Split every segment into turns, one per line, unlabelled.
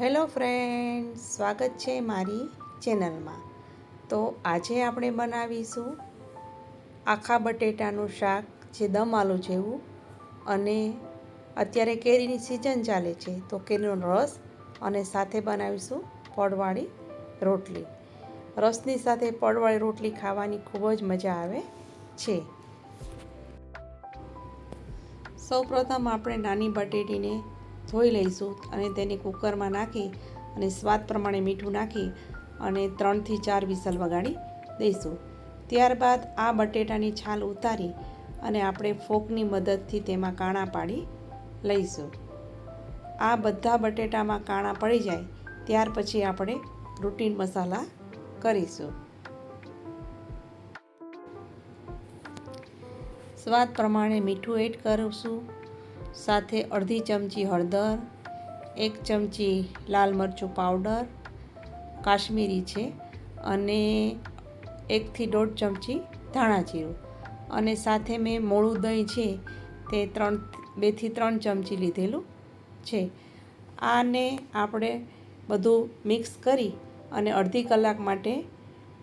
Hello friend સ્વાગત છે મારી ચેનલમાં. તો આજે આપણે બનાવીશું આખા બટેટાનું શાક જે દમ આલુ જેવું અને અત્યારે કેરીની સિઝન ચાલે છે, તો કેરીનો રસ અને સાથે બનાવીશું પડવાળી રોટલી. રસની સાથે પડવાળી રોટલી ખાવાની ખૂબ જ મજા આવે છે. સૌપ્રથમ આપણે નાની બટેટીને ધોઈ લઈશું અને તેને કુકરમાં નાખી અને સ્વાદ પ્રમાણે મીઠું નાખી અને ત્રણથી ચાર વિસલ વગાડી દઈશું. ત્યારબાદ આ બટેટાની છાલ ઉતારી અને આપણે ફોકની મદદથી તેમાં કાણા પાડી લઈશું. આ બધા બટેટામાં કાણા પડી જાય ત્યાર પછી આપણે રૂટીન મસાલા કરીશું. સ્વાદ પ્રમાણે મીઠું એડ કરીશું સાથે અડધી ચમચી હળદર, એક ચમચી લાલ મરચું પાવડર, કાશ્મીરી છે અને એકથી દોઢ ચમચી ધાણા જીરું. અને સાથે મેં મોળું દહીં છે તે ત્રણ, બેથી ત્રણ ચમચી લીધેલું છે. આને આપણે બધું મિક્સ કરી અને અડધી કલાક માટે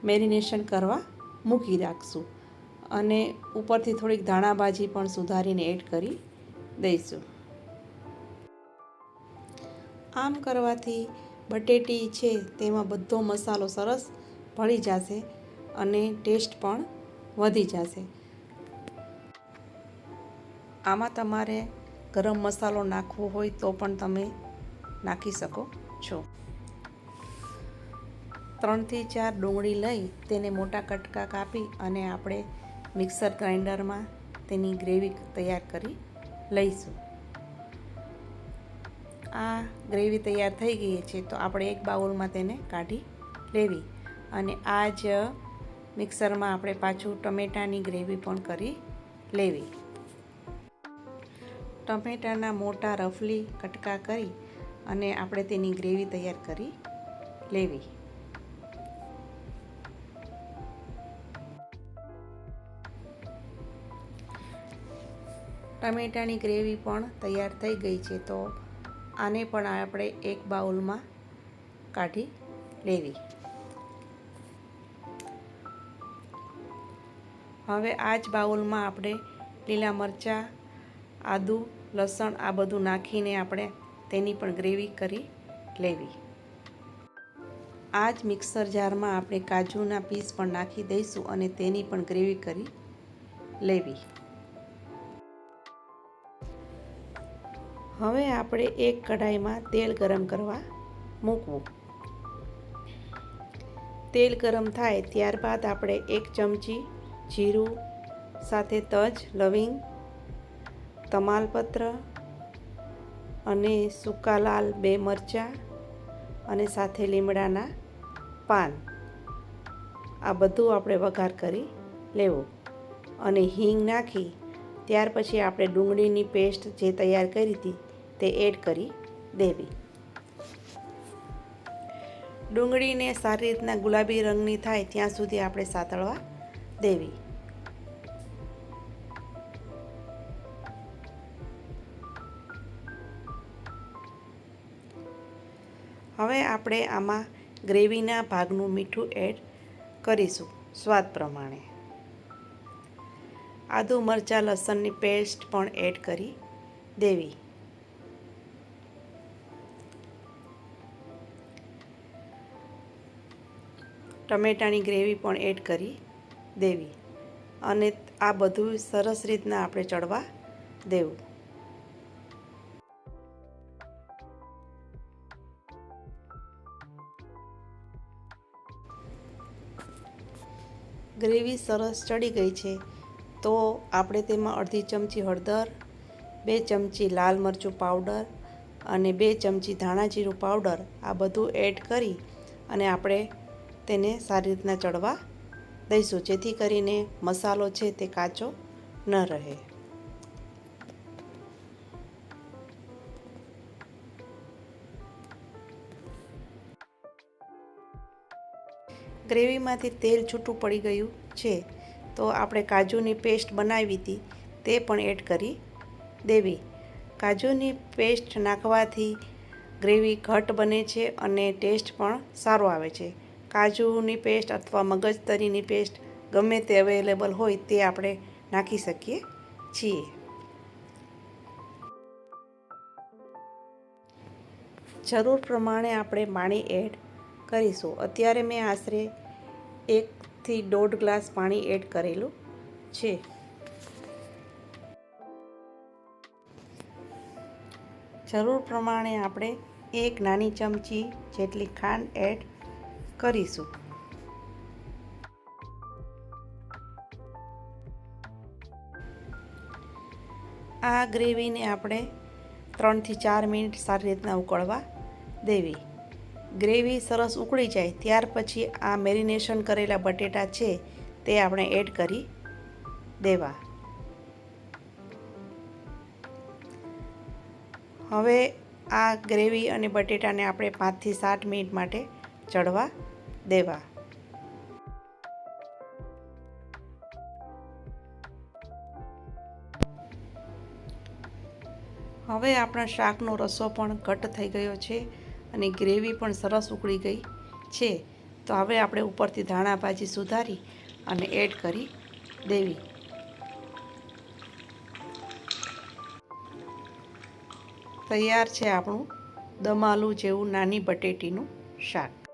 મેરિનેશન કરવા મૂકી રાખશું. અને ઉપરથી થોડીક ધાણા ભાજી પણ સુધારીને એડ કરી દઈશું. આમ કરવાથી બટેટી છે તેમાં બધો મસાલો સરસ ભળી જશે અને ટેસ્ટ પણ વધી જશે. આમાં તમારે ગરમ મસાલો નાખવો હોય તો પણ તમે નાખી શકો છો. ત્રણથી ચાર ડુંગળી લઈ તેને મોટા કટકા કાપી અને આપણે મિક્સર ગ્રાઇન્ડરમાં તેની ગ્રેવી તૈયાર કરી લઈશું. આ ગ્રેવી તૈયાર થઈ ગઈ છે, તો આપણે એક બાઉલમાં તેને કાઢી લેવી. અને આ જ મિક્સરમાં આપણે પાછું ટમેટાની ગ્રેવી પણ કરી લેવી. ટમેટાના મોટા રફલી કટકા કરી અને આપણે તેની ગ્રેવી તૈયાર કરી લેવી. ટમેટાની ગ્રેવી પણ તૈયાર થઈ ગઈ છે, તો આને પણ આપણે એક બાઉલમાં કાઢી લેવી. હવે આ જ બાઉલમાં આપણે લીલા મરચાં, આદું, લસણ આ બધું નાખીને આપણે તેની પણ ગ્રેવી કરી લેવી. આ જ મિક્સર જારમાં આપણે કાજુના પીસ પણ નાખી દઈશું અને તેની પણ ગ્રેવી કરી લેવી. હવે આપણે એક કઢાઈમાં તેલ ગરમ કરવા મૂકવું. તેલ ગરમ થાય ત્યારબાદ આપણે એક ચમચી જીરું, સાથે તજ, લવિંગ, તમાલપત્ર અને સૂકા લાલ બે મરચાં અને સાથે લીમડાના પાન. આ બધું આપણે વઘાર કરી લેવું અને હિંગ નાખી ત્યાર પછી આપણે ડુંગળીની પેસ્ટ જે તૈયાર કરી હતી તે એડ કરી દેવી. ડુંગળીને સારી રીતના ગુલાબી રંગની થાય ત્યાં સુધી આપણે સાતળવા દેવી. હવે આપણે આમાં ગ્રેવીના ભાગનું મીઠું એડ કરીશું, સ્વાદ પ્રમાણે. આદુ મરચાં, લસણની પેસ્ટ પણ એડ કરી દેવી. ટમેટાની ગ્રેવી પણ એડ કરી દેવી. અને આ બધું સરસ રીતના આપણે ચડવા દેવું. ગ્રેવી સરસ ચડી ગઈ છે. તો આપણે તેમાં અડધી ચમચી હળદર, બે ચમચી લાલ મરચું પાવડર અને બે ચમચી ધાણા જીરું પાવડર આ બધું એડ કરી અને આપણે તેને સારી રીતના ચડવા દઈશું, જેથી કરીને મસાલો છે તે કાચો ન રહે. ગ્રેવીમાંથી તેલ છૂટું પડી ગયું છે, તો આપણે કાજુની પેસ્ટ બનાવી હતી, તે પણ એડ કરી દેવી. કાજુની પેસ્ટ નાખવાથી ગ્રેવી ઘટ બને છે અને ટેસ્ટ પણ સારો આવે છે. કાજુની પેસ્ટ અથવા મગજતરીની પેસ્ટ ગમે તે અવેલેબલ હોય તે આપણે નાખી શકીએ છીએ. જરૂર પ્રમાણે આપણે પાણી એડ કરીશું. અત્યારે મેં આશરે એકથી દોઢ ગ્લાસ પાણી એડ કરેલું છે. જરૂર પ્રમાણે આપણે એક નાની ચમચી જેટલી ખાંડ એડ કરીશું. આ ગ્રેવીને આપણે ત્રણથી ચાર મિનિટ સારી રીતના ઉકળવા દેવી. ગ્રેવી સરસ ઉકળી જાય, ત્યાર પછી આ મેરિનેશન કરેલા બટેટા છે તે આપણે એડ કરી દેવા. હવે આ ગ્રેવી અને બટેટાને આપણે પાંચથી સાત મિનિટ માટે ચડવા દેવા. હવે આપણા શાકનો રસો પણ ઘટ થઈ ગયો છે અને ગ્રેવી પણ સરસ ઉકળી ગઈ છે. તો હવે આપણે ઉપરથી ધાણા ભાજી સુધારી અને એડ કરી દેવી. તૈયાર છે આપણું દમાલુ જેવું નાની બટેટીનું શાક.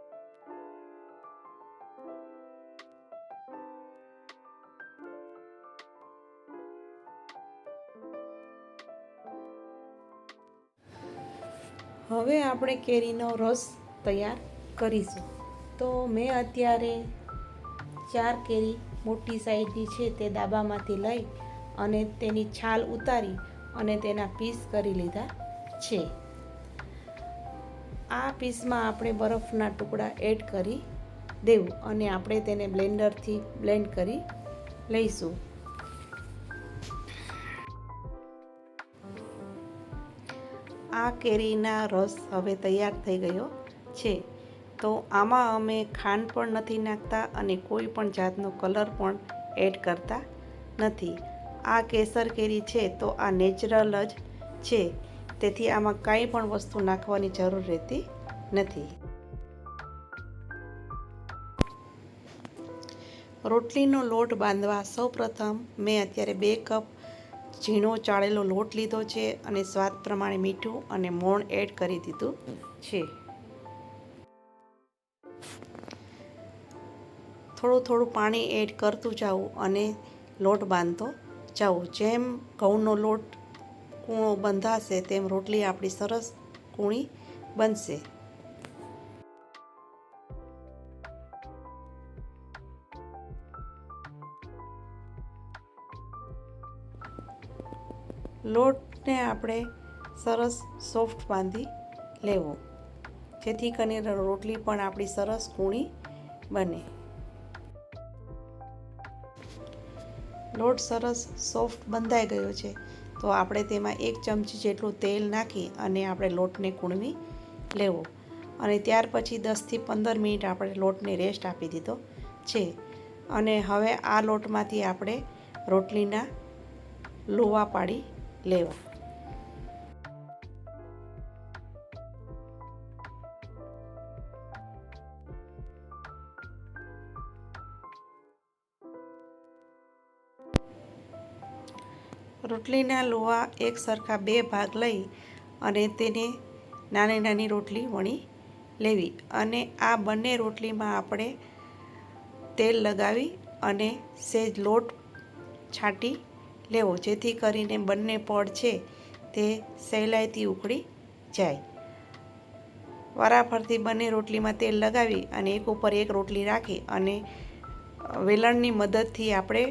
હવે આપણે કેરીનો રસ તૈયાર કરીશું. તો મેં અત્યારે ચાર કેરી મોટી સાઈઝની છે તે દાબામાંથી લઈ અને તેની છાલ ઉતારી અને તેના પીસ કરી લીધા છે. આ પીસમાં આપણે બરફના ટુકડા એડ કરી દેવું અને આપણે તેને બ્લેન્ડરથી બ્લેન્ડ કરી લઈશું. આ કેરીના રસ હવે તૈયાર થઈ ગયો છે. તો આમાં અમે ખાંડ પણ નથી નાખતા અને કોઈ પણ જાતનો કલર પણ એડ કરતા નથી. આ કેસર કેરી છે તો આ નેચરલ જ છે. તેથી આમાં કાંઈ પણ વસ્તુ નાખવાની જરૂર રહેતી નથી. રોટલીનો લોટ બાંધવા સૌપ્રથમ મેં અત્યારે બે કપ ઝીણો ચાળેલો લોટ લીધો છે અને સ્વાદ પ્રમાણે મીઠું અને મોણ એડ કરી દીધું છે. થોડું થોડું પાણી એડ કરતું જાવું અને લોટ બાંધતો જાવું જેમ ઘઉંનો લોટ કૂણો બંધાશે, તેમ રોટલી આપણી સરસ કૂણી બનશે. લોટને આપણે સરસ સોફ્ટ બાંધી લેવો. જેથી કરીને રોટલી પણ આપણી સરસ કૂણી બને. લોટ સરસ સોફ્ટ બંધાઈ ગયો છે, તો આપણે તેમાં એક ચમચી જેટલું તેલ નાખી અને આપણે લોટને કૂણવી લેવો. અને ત્યાર પછી દસથી પંદર મિનિટ આપણે લોટને રેસ્ટ આપી દીધો છે. અને હવે આ લોટમાંથી આપણે રોટલીના લોવા પાડી લેવા રોટલીના લોહા એક સરખા બે ભાગ લઈ અને તેને નાની નાની રોટલી વણી લેવી અને આ બંને રોટલીમાં આપણે તેલ લગાવી અને સેજ લોટ છાંટી લેવો, જેથી કરીને બંને પડ છે તે સહેલાઈથી ઉકળી જાય. વારાફરતી બંને રોટલીમાં તેલ લગાવી અને એક ઉપર એક રોટલી રાખી અને વેલણની મદદથી આપણે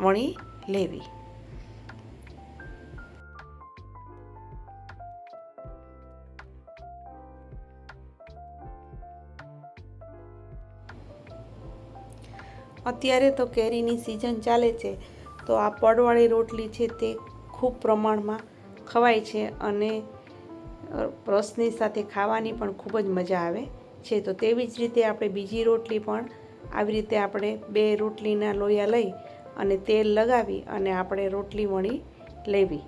વણી લેવી. અત્યારે તો કેરીની સિઝન ચાલે છે. તો આ પડવાળી રોટલી છે તે ખૂબ પ્રમાણમાં ખવાય છે અને રસની સાથે ખાવાની પણ ખૂબ જ મજા આવે છે. તો તેવી જ રીતે આપણે બીજી રોટલી પણ આવી રીતે આપણે બે રોટલીના લોયા લઈ અને તેલ લગાવી અને આપણે રોટલી વણી લેવી.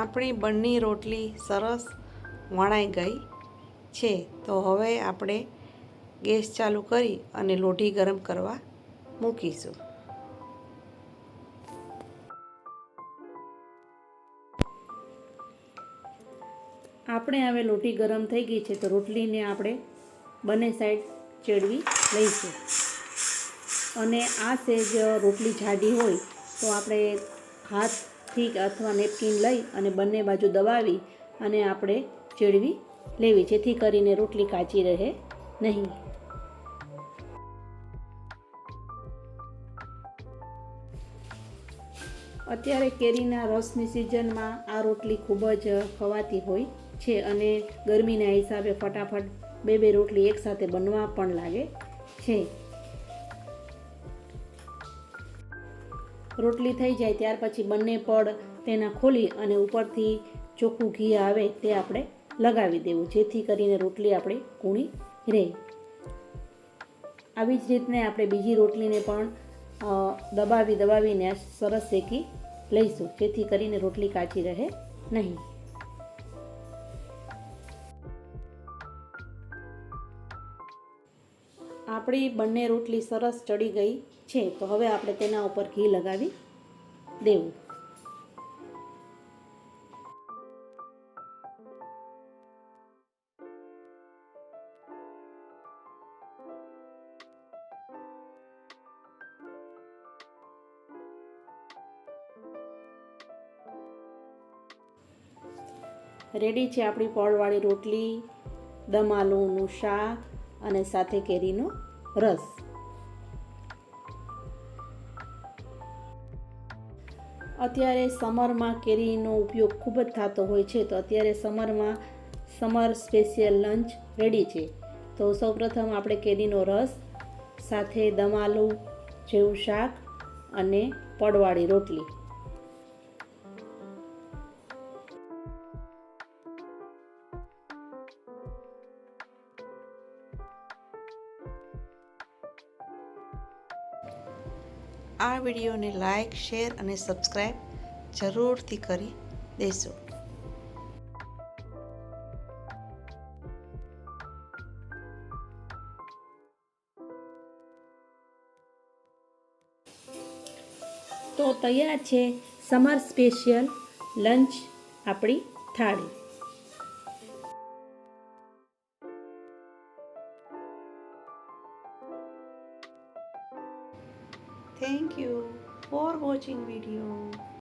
આપણી બંને રોટલી સરસ વણાઈ ગઈ છે. તો હવે આપણે ગેસ ચાલુ કરી અને લોઢી ગરમ કરવા મૂકીશું. આપણે હવે લોટી ગરમ થઈ ગઈ છે તો રોટલીને આપણે બંને સાઈડ ચેડવી લઈશું. અને આ સેજ રોટલી જાડી હોય તો આપણે હાથથી અથવા નેપકિન લઈ અને બંને બાજુ દબાવી અને આપણે ચેડવી લેવી, જેથી કરીને રોટલી કાચી રહે નહીં. અત્યારે કેરીના રસની સિઝનમાં આ રોટલી ખૂબ જ ખવાતી હોય છે અને ગરમીના હિસાબે ફટાફટ બે બે રોટલી એકસાથે બનવા પણ લાગે છે. રોટલી થઈ જાય ત્યાર પછી બંને પડ તેના ખોલી અને ઉપરથી ચોખ્ખું ઘી આવે તે આપણે લગાવી દેવું, જેથી કરીને રોટલી આપણી કૂણી રહે. આવી જ રીતને આપણે બીજી રોટલીને પણ દબાવી દબાવીને સરસ શેકી લઈશું, જેથી કરીને રોટલી કાચી રહે નહીં. આપણી બંને રોટલી સરસ ચડી ગઈ છે, તો હવે આપણે તેના ઉપર ઘી લગાવી દેવું. રેડી છે આપણી પળવાળી રોટલી, દમ આલુનું શાક અને સાથે કેરીનો રસ. અત્યારે સમરમાં કેરીનો ઉપયોગ ખૂબ જ થતો હોય છે, તો અત્યારે સમરમાં સમર સ્પેશિયલ લંચ રેડી છે. તો સૌપ્રથમ આપણે કેરીનો રસ, સાથે દમાલું જેવું શાક અને પડવાળી રોટલી. વિડીયોને લાઇક શેર અને સબસ્ક્રાઈબ જરૂરથી કરી દેશો તો તૈયાર છે સમર સ્પેશિયલ લંચ આપણી થાળી. Watching video.